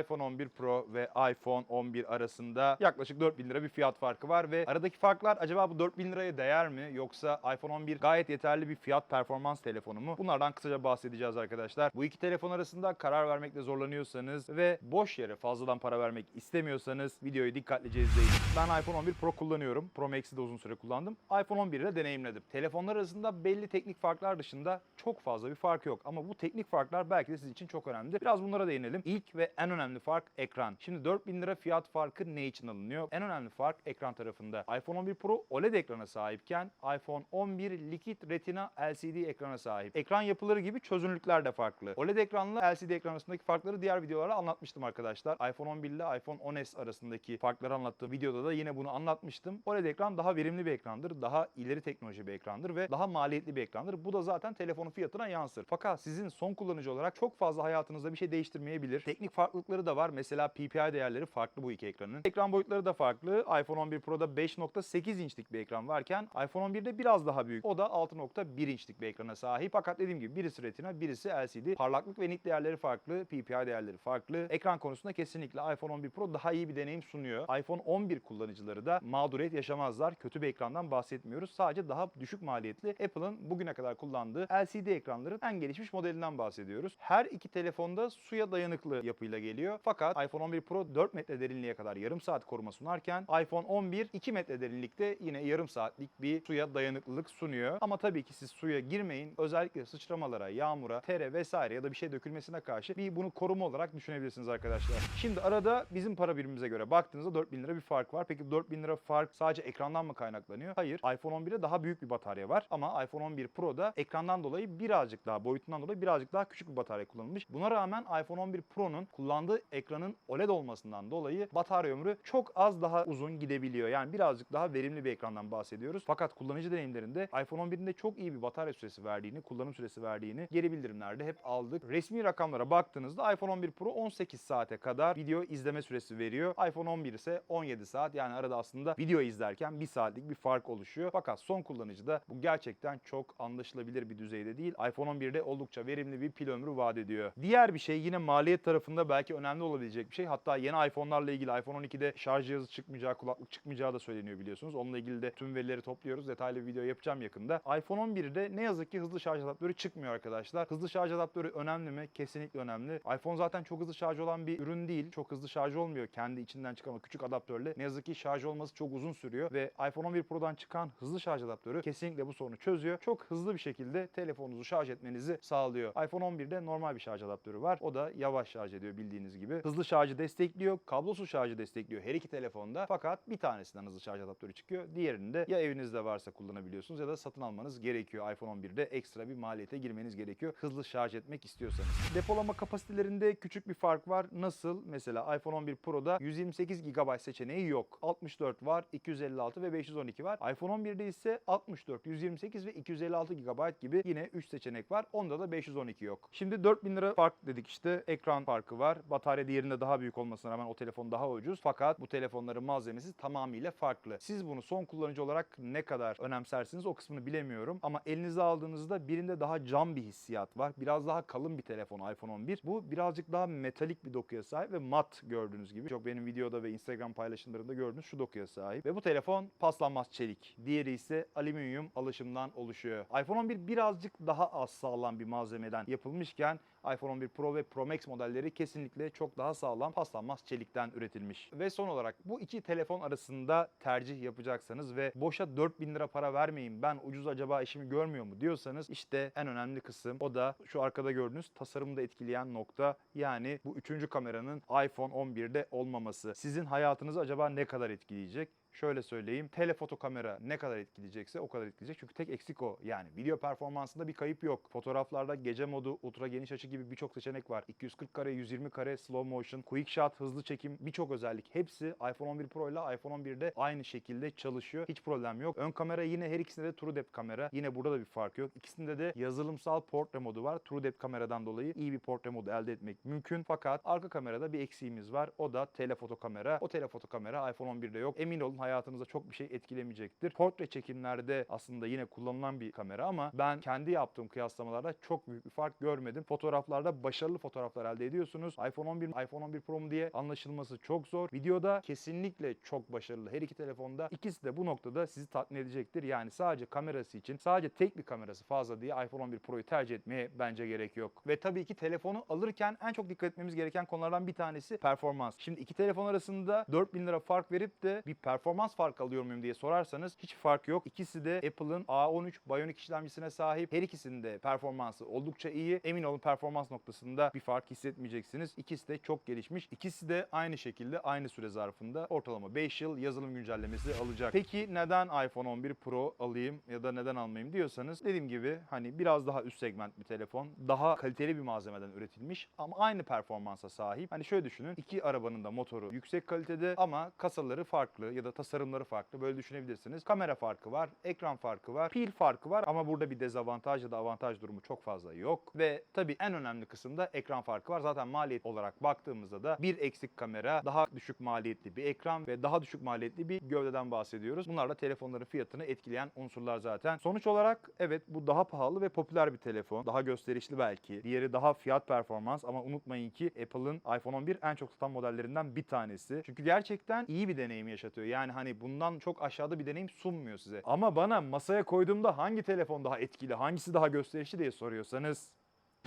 iPhone 11 Pro ve iPhone 11 arasında yaklaşık 4000 lira bir fiyat farkı var ve aradaki farklar acaba bu 4000 liraya değer mi yoksa iPhone 11 gayet yeterli bir fiyat performans telefonu mu? Bunlardan kısaca bahsedeceğiz arkadaşlar. Bu iki telefon arasında karar vermekte zorlanıyorsanız ve boş yere fazladan para vermek istemiyorsanız videoyu dikkatlice izleyin. Ben iPhone 11 Pro kullanıyorum. Pro Max'i de uzun süre kullandım. iPhone 11'i de deneyimledim. Telefonlar arasında belli teknik farklar dışında çok fazla bir fark yok. Ama bu teknik farklar belki de sizin için çok önemli. Biraz bunlara değinelim. İlk ve en önemli fark ekran. Şimdi 4000 lira fiyat farkı ne için alınıyor? En önemli fark ekran tarafında. iPhone 11 Pro OLED ekrana sahipken iPhone 11 Liquid Retina LCD ekrana sahip. Ekran yapıları gibi çözünürlükler de farklı. OLED ekranla LCD ekran arasındaki farkları diğer videolarda anlatmıştım arkadaşlar. iPhone 11 ile iPhone 10s arasındaki farkları anlattığım videoda da yine bunu anlatmıştım. OLED ekran daha verimli bir ekrandır, daha ileri teknoloji bir ekrandır ve daha maliyetli bir ekrandır. Bu da zaten telefonun fiyatına yansır. Fakat sizin son kullanıcı olarak çok fazla hayatınızda bir şey değiştirmeyebilir. Teknik farklılıkları da var. Mesela PPI değerleri farklı bu iki ekranın. Ekran boyutları da farklı. iPhone 11 Pro'da 5.8 inçlik bir ekran varken iPhone 11'de biraz daha büyük. O da 6.1 inçlik bir ekrana sahip. Fakat dediğim gibi birisi Retina, birisi LCD. Parlaklık ve nit değerleri farklı, PPI değerleri farklı. Ekran konusunda kesinlikle iPhone 11 Pro daha iyi bir deneyim sunuyor. iPhone 11 kullanıcıları da mağduriyet yaşamazlar. Kötü bir ekrandan bahsetmiyoruz. Sadece daha düşük maliyetli Apple'ın bugüne kadar kullandığı LCD ekranların en gelişmiş modelinden bahsediyoruz. Her iki telefonda suya dayanıklı yapıyla geliyor. Fakat iPhone 11 Pro 4 metre derinliğe kadar yarım saat koruma sunarken iPhone 11 2 metre derinlikte yine yarım saatlik bir suya dayanıklılık sunuyor. Ama tabii ki siz suya girmeyin. Özellikle sıçramalara, yağmura, tere vesaire ya da bir şey dökülmesine karşı bir bunu koruma olarak düşünebilirsiniz arkadaşlar. Şimdi arada bizim para birimimize göre baktığınızda 4000 lira bir fark var. Peki 4000 lira fark sadece ekrandan mı kaynaklanıyor? Hayır. iPhone 11'de daha büyük bir batarya var ama iPhone 11 Pro'da ekrandan dolayı birazcık daha boyutundan dolayı birazcık daha küçük bir batarya kullanılmış. Buna rağmen iPhone 11 Pro'nun kullandığı ekranın OLED olmasından dolayı batarya ömrü çok az daha uzun gidebiliyor. Yani birazcık daha verimli bir ekrandan bahsediyoruz. Fakat kullanıcı deneyimlerinde iPhone 11'in de çok iyi bir batarya süresi verdiğini, kullanım süresi verdiğini geri bildirimlerde hep aldık. Resmi rakamlara baktığınızda iPhone 11 Pro 18 saate kadar video izleme süresi veriyor. iPhone 11 ise 17 saat. Yani arada aslında video izlerken 1 saatlik bir fark oluşuyor. Fakat son kullanıcıda bu gerçekten çok anlaşılabilir bir düzeyde değil. iPhone 11'de oldukça verimli bir pil ömrü vaat ediyor. Diğer bir şey yine maliyet tarafında belki önemli olabilecek bir şey. Hatta yeni iPhone'larla ilgili iPhone 12'de şarj cihazı çıkmayacağı, kulaklık çıkmayacağı da söyleniyor biliyorsunuz. Onunla ilgili de tüm verileri topluyoruz. Detaylı bir video yapacağım yakında. iPhone 11'de ne yazık ki hızlı şarj adaptörü çıkmıyor arkadaşlar. Hızlı şarj adaptörü önemli mi? Kesinlikle önemli. iPhone zaten çok hızlı şarj olan bir ürün değil. Çok hızlı şarj olmuyor kendi içinden çıkan o küçük adaptörle. Ne yazık ki şarj olması çok uzun sürüyor ve iPhone 11 Pro'dan çıkan hızlı şarj adaptörü kesinlikle bu sorunu çözüyor. Çok hızlı bir şekilde telefonunuzu şarj etmenizi sağlıyor. iPhone 11'de normal bir şarj adaptörü var. O da yavaş şarj ediyor bildiğiniz gibi. Hızlı şarjı destekliyor, kablosuz şarjı destekliyor her iki telefonda. Fakat bir tanesinden hızlı şarj adaptörü çıkıyor. Diğerini de ya evinizde varsa kullanabiliyorsunuz ya da satın almanız gerekiyor. iPhone 11'de ekstra bir maliyete girmeniz gerekiyor. Hızlı şarj etmek istiyorsanız. Depolama kapasitelerinde küçük bir fark var. Nasıl? Mesela iPhone 11 Pro'da 128 GB seçeneği yok. 64 var, 256 ve 512 var. iPhone 11'de ise 64, 128 ve 256 GB gibi yine 3 seçenek var. Onda da 512 yok. Şimdi 4000 lira fark dedik işte. Ekran farkı var. Batarya diğerinde daha büyük olmasına rağmen o telefon daha ucuz. Fakat bu telefonların malzemesi tamamıyla farklı. Siz bunu son kullanıcı olarak ne kadar önemsersiniz o kısmını bilemiyorum. Ama elinize aldığınızda birinde daha cam bir hissiyat var. Biraz daha kalın bir telefon iPhone 11. Bu birazcık daha metalik bir dokuya sahip ve mat gördüğünüz gibi. Çok benim videoda ve Instagram paylaşımlarında gördüğünüz şu dokuya sahip. Ve bu telefon paslanmaz çelik. Diğeri ise alüminyum alışımdan oluşuyor. iPhone 11 birazcık daha az sağlam bir malzemeden yapılmışken iPhone 11 Pro ve Pro Max modelleri kesinlikle çok daha sağlam paslanmaz çelikten üretilmiş. Ve son olarak bu iki telefon arasında tercih yapacaksanız ve boşa 4000 lira para vermeyin ben ucuz acaba işimi görmüyor mu diyorsanız işte en önemli kısım o da şu arkada gördüğünüz tasarımı da etkileyen nokta yani bu üçüncü kameranın iPhone 11'de olmaması. Sizin hayatınızı acaba ne kadar etkileyecek? Şöyle söyleyeyim. Telefoto kamera ne kadar etkileyecekse o kadar etkileyecek. Çünkü tek eksik o. Yani video performansında bir kayıp yok. Fotoğraflarda gece modu, ultra geniş açı gibi birçok seçenek var. 240 kare, 120 kare, slow motion, quick shot, hızlı çekim birçok özellik. Hepsi iPhone 11 Pro ile iPhone 11'de aynı şekilde çalışıyor. Hiç problem yok. Ön kamera yine her ikisinde de True Depth kamera. Yine burada da bir fark yok. İkisinde de yazılımsal portre modu var. True Depth kameradan dolayı iyi bir portre modu elde etmek mümkün. Fakat arka kamerada bir eksiğimiz var. O da telefoto kamera. O telefoto kamera iPhone 11'de yok. Emin olun hayatınızda çok bir şey etkilemeyecektir. Portre çekimlerde aslında yine kullanılan bir kamera ama ben kendi yaptığım kıyaslamalarda çok büyük bir fark görmedim. Fotoğraflarda başarılı fotoğraflar elde ediyorsunuz. iPhone 11 mi, iPhone 11 Pro mu diye anlaşılması çok zor. Videoda kesinlikle çok başarılı. Her iki telefonda ikisi de bu noktada sizi tatmin edecektir. Yani sadece kamerası için sadece tek bir kamerası fazla diye iPhone 11 Pro'yu tercih etmeye bence gerek yok. Ve tabii ki telefonu alırken en çok dikkat etmemiz gereken konulardan bir tanesi performans. Şimdi iki telefon arasında 4000 lira fark verip de bir performans farkı alıyor muyum diye sorarsanız hiç fark yok. İkisi de Apple'ın A13 Bionic işlemcisine sahip. Her ikisinin de performansı oldukça iyi. Emin olun performans noktasında bir fark hissetmeyeceksiniz. İkisi de çok gelişmiş. İkisi de aynı şekilde aynı süre zarfında ortalama 5 yıl yazılım güncellemesi alacak. Peki neden iPhone 11 Pro alayım ya da neden almayayım diyorsanız dediğim gibi hani biraz daha üst segment bir telefon. Daha kaliteli bir malzemeden üretilmiş ama aynı performansa sahip. Hani şöyle düşünün. iki arabanın da motoru yüksek kalitede ama kasaları farklı ya da tasarımları farklı. Böyle düşünebilirsiniz. Kamera farkı var, ekran farkı var, pil farkı var ama burada bir dezavantaj ya da avantaj durumu çok fazla yok. Ve tabii en önemli kısımda ekran farkı var. Zaten maliyet olarak baktığımızda da bir eksik kamera, daha düşük maliyetli bir ekran ve daha düşük maliyetli bir gövdeden bahsediyoruz. Bunlar da telefonların fiyatını etkileyen unsurlar zaten. Sonuç olarak evet bu daha pahalı ve popüler bir telefon. Daha gösterişli belki. Diğeri daha fiyat performans ama unutmayın ki Apple'ın iPhone 11 en çok satan modellerinden bir tanesi. Çünkü gerçekten iyi bir deneyim yaşatıyor. Yani hani bundan çok aşağıda bir deneyim sunmuyor size. Ama bana masaya koyduğumda hangi telefon daha etkili, hangisi daha gösterişli diye soruyorsanız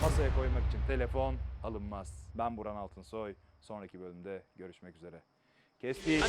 masaya koymak için telefon alınmaz. Ben Buran Altınsoy. Sonraki bölümde görüşmek üzere. Kestik.